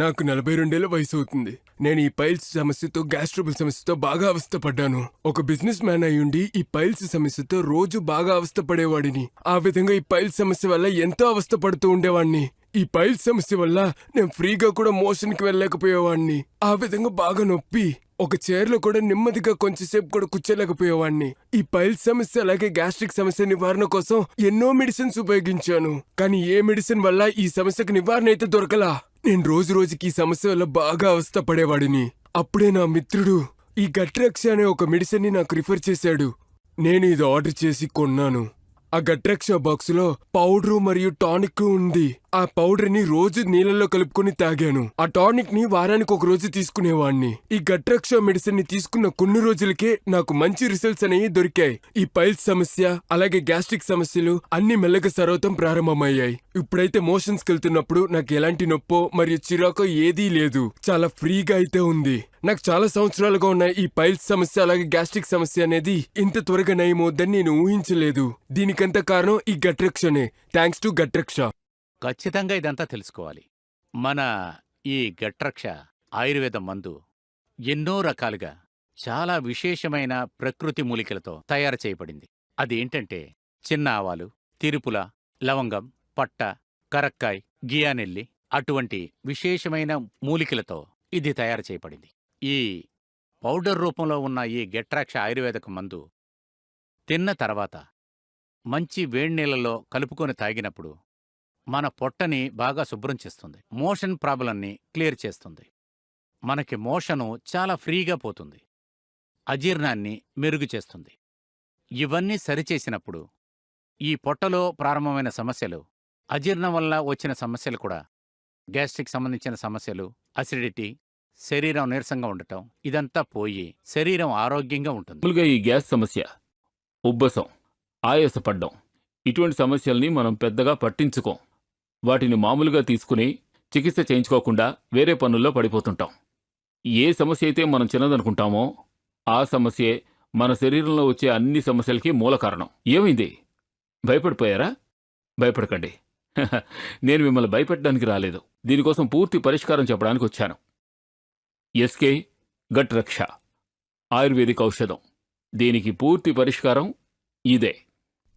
నాకు నలభై రెండేళ్ళ వయసు అవుతుంది నేను ఈ పైల్స్ సమస్యతో గ్యాస్ట్రబుల్ సమస్యతో బాగా అవస్థపడ్డాను. ఒక బిజినెస్ మ్యాన్ అయ్యుండి ఈ పైల్స్ సమస్యతో రోజు బాగా అవస్థపడేవాడిని. ఆ విధంగా ఈ పైల్స్ సమస్య వల్ల ఎంతో అవస్థపడుతూ ఉండేవాడిని ఈ పైల్స్ సమస్య వల్ల నేను ఫ్రీగా కూడా మోషన్కి వెళ్ళలేకపోయేవాడిని ఆ విధంగా బాగా నొప్పి. ఒక చైర్లో కూడా నెమ్మదిగా కొంచెంసేపు కూడా కూర్చోలేకపోయేవాడిని ఈ పైల్స్ సమస్య అలాగే గ్యాస్ట్రిక్ సమస్య నివారణ కోసం ఎన్నో మెడిసిన్స్ ఉపయోగించాను. కానీ ఏ మెడిసిన్ వల్ల ఈ సమస్యకు నివారణ అయితే దొరకలా? నేను రోజు రోజుకి ఈ సమస్య వల్ల బాగా అవస్థ పడేవాడిని. అప్పుడే నా మిత్రుడు ఈ గట్రక్ష అనే ఒక మెడిసిన్ని నాకు రిఫర్ చేశాడు. నేను ఇది ఆర్డర్ చేసి కొన్నాను. ఆ గట్రక్ష బాక్సులో పౌడరు మరియు టానిక్ ఉంది. ఆ పౌడర్ని రోజు నీళ్ళలో కలుపుకొని తాగాను. ఆ టానిక్ని వారానికి ఒక రోజు తీసుకునేవాణ్ణి. ఈ గట్రక్ష మెడిసిన్ని తీసుకున్న కొన్ని రోజులకే నాకు మంచి రిజల్ట్స్ అనేవి దొరికాయి. ఈ పైల్స్ సమస్య అలాగే గ్యాస్ట్రిక్ సమస్యలు అన్ని మెల్లగా సర్వతం ప్రారంభమయ్యాయి. ఇప్పుడైతే మోషన్స్ వెళ్తున్నప్పుడు నాకు ఎలాంటి నొప్పో మరియు చిరాకో ఏదీ లేదు. చాలా ఫ్రీగా అయితే ఉంది. నాకు చాలా సంవత్సరాలుగా ఉన్న ఈ పైల్స్ సమస్య అలాగే గ్యాస్ట్రిక్ సమస్య అనేది ఇంత త్వరగా నయమవుద్దని నేను ఊహించలేదు. దీనికంత కారణం ఈ గట్రక్షనే. Thanks to Gutraksha. ఖచ్చితంగా ఇదంతా తెలుసుకోవాలి. మన ఈ గట్రక్ష ఆయుర్వేద మందు ఎన్నో రకాలుగా చాలా విశేషమైన ప్రకృతి మూలికలతో తయారు చేయబడింది. అదేంటంటే చిన్న ఆవాలు తిరుపుల లవంగం పట్ట కరక్కాయ్ గియానెల్లి అటువంటి విశేషమైన మూలికలతో ఇది తయారు చేయబడింది. ఈ పౌడర్ రూపంలో ఉన్న ఈ గెట్రాక్ష ఆయుర్వేదక మందు తిన్న తర్వాత మంచి వేడినీళ్ళలో కలుపుకొని తాగినప్పుడు మన పొట్టని బాగా శుభ్రం చేస్తుంది. మోషన్ ప్రాబ్లంని క్లియర్ చేస్తుంది. మనకి మోషను చాలా ఫ్రీగా పోతుంది. అజీర్ణాన్ని మెరుగు చేస్తుంది. ఇవన్నీ సరిచేసినప్పుడు ఈ పొట్టలో ప్రారంభమైన సమస్యలు అజీర్ణం వల్ల వచ్చిన సమస్యలు కూడా గ్యాస్ట్రిక్ సంబంధించిన సమస్యలు అసిడిటీ శరీరం నీరసంగా ఉండటం ఇదంతా పోయి శరీరం ఆరోగ్యంగా ఉంటుంది. ఈ గ్యాస్ సమస్య ఉబ్బసం ఆయాసపడ్డం ఇటువంటి సమస్యల్ని మనం పెద్దగా పట్టించుకోం. వాటిని మామూలుగా తీసుకుని చికిత్స చేయించుకోకుండా వేరే పనుల్లో పడిపోతుంటాం. ఏ సమస్య అయితే మనం చిన్నదనుకుంటామో ఆ సమస్యే మన శరీరంలో వచ్చే అన్ని సమస్యలకి మూల కారణం. ఏమైంది? భయపడిపోయారా? భయపడకండి. నేను మిమ్మల్ని భయపెట్టడానికి రాలేదు. దీనికోసం పూర్తి పరిష్కారం చెప్పడానికి వచ్చాను. ఎస్కే గట్ రక్ష ఆయుర్వేదిక్ ఔషధం. దీనికి పూర్తి పరిష్కారం ఇదే.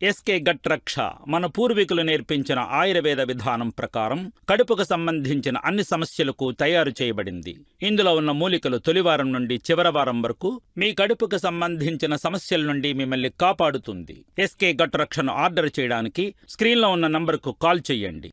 ఎస్కే గట్ రక్ష మన పూర్వీకులు నేర్పించిన ఆయుర్వేద విధానం ప్రకారం కడుపుకు సంబంధించిన అన్ని సమస్యలకు తయారు చేయబడింది. ఇందులో ఉన్న మూలికలు తొలివారం నుండి చివరి వారం వరకు మీ కడుపుకు సంబంధించిన సమస్యల నుండి మిమ్మల్ని కాపాడుతుంది. ఎస్కే గట్ రక్షను ఆర్డర్ చేయడానికి స్క్రీన్లో ఉన్న నంబర్కు కాల్ చేయండి.